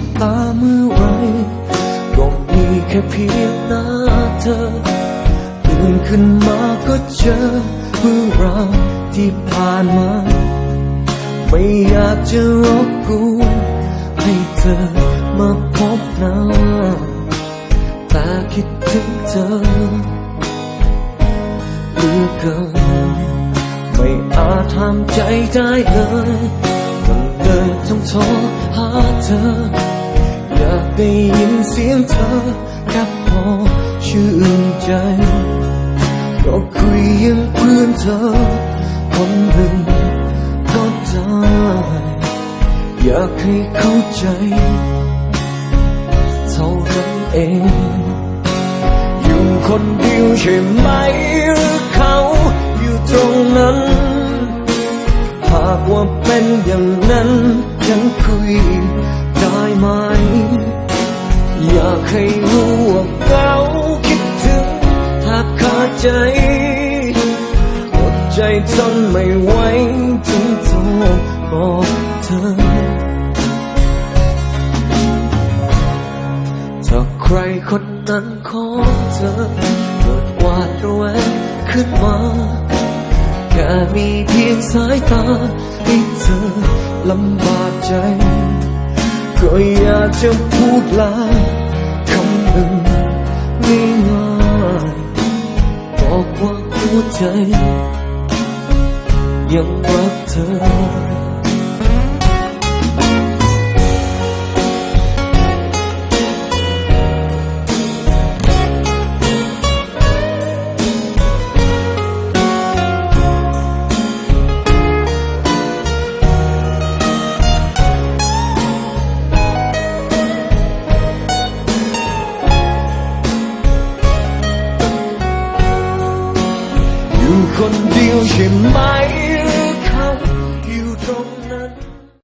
ับตาเมื่อไหรก็มีแค่เพียงหน้าเธอตื่นขึ้นมาก็เจอเรื่องราวที่ผ่านมา ไม่อยากจะรบกวนให้เธอมาพบหน้าแต่คิดถึงเธอเหลือเกินไม่อาจทำใจได้เลยต้องเดินต้องโทรหาเธอ ได้ยินเสียงเธอแค่พอชื่นใจก็คุยยังเพื่อนเธอคนหนึ่งก็ได้อยากให้เข้าใจเท่านั้นเองอยู่คนเดียวใช่ไหมหรือเขาอยู่ตรงนั้นหากว่าเป็นอย่าง ให้รู้ว่าเขาคิดถึงถ้าขาดใจอดใจทนไม่ไหวจึงโทรบอกเธอ ถ้าใครคนนั้นของเธอเกิดหวาดระแวงขึ้นมาแค่มีเพียงสายตาให้เธอลำบากใจ ก็อยากจะพูดลา ใจยังรักเธอ คนเดียวใช่ไหม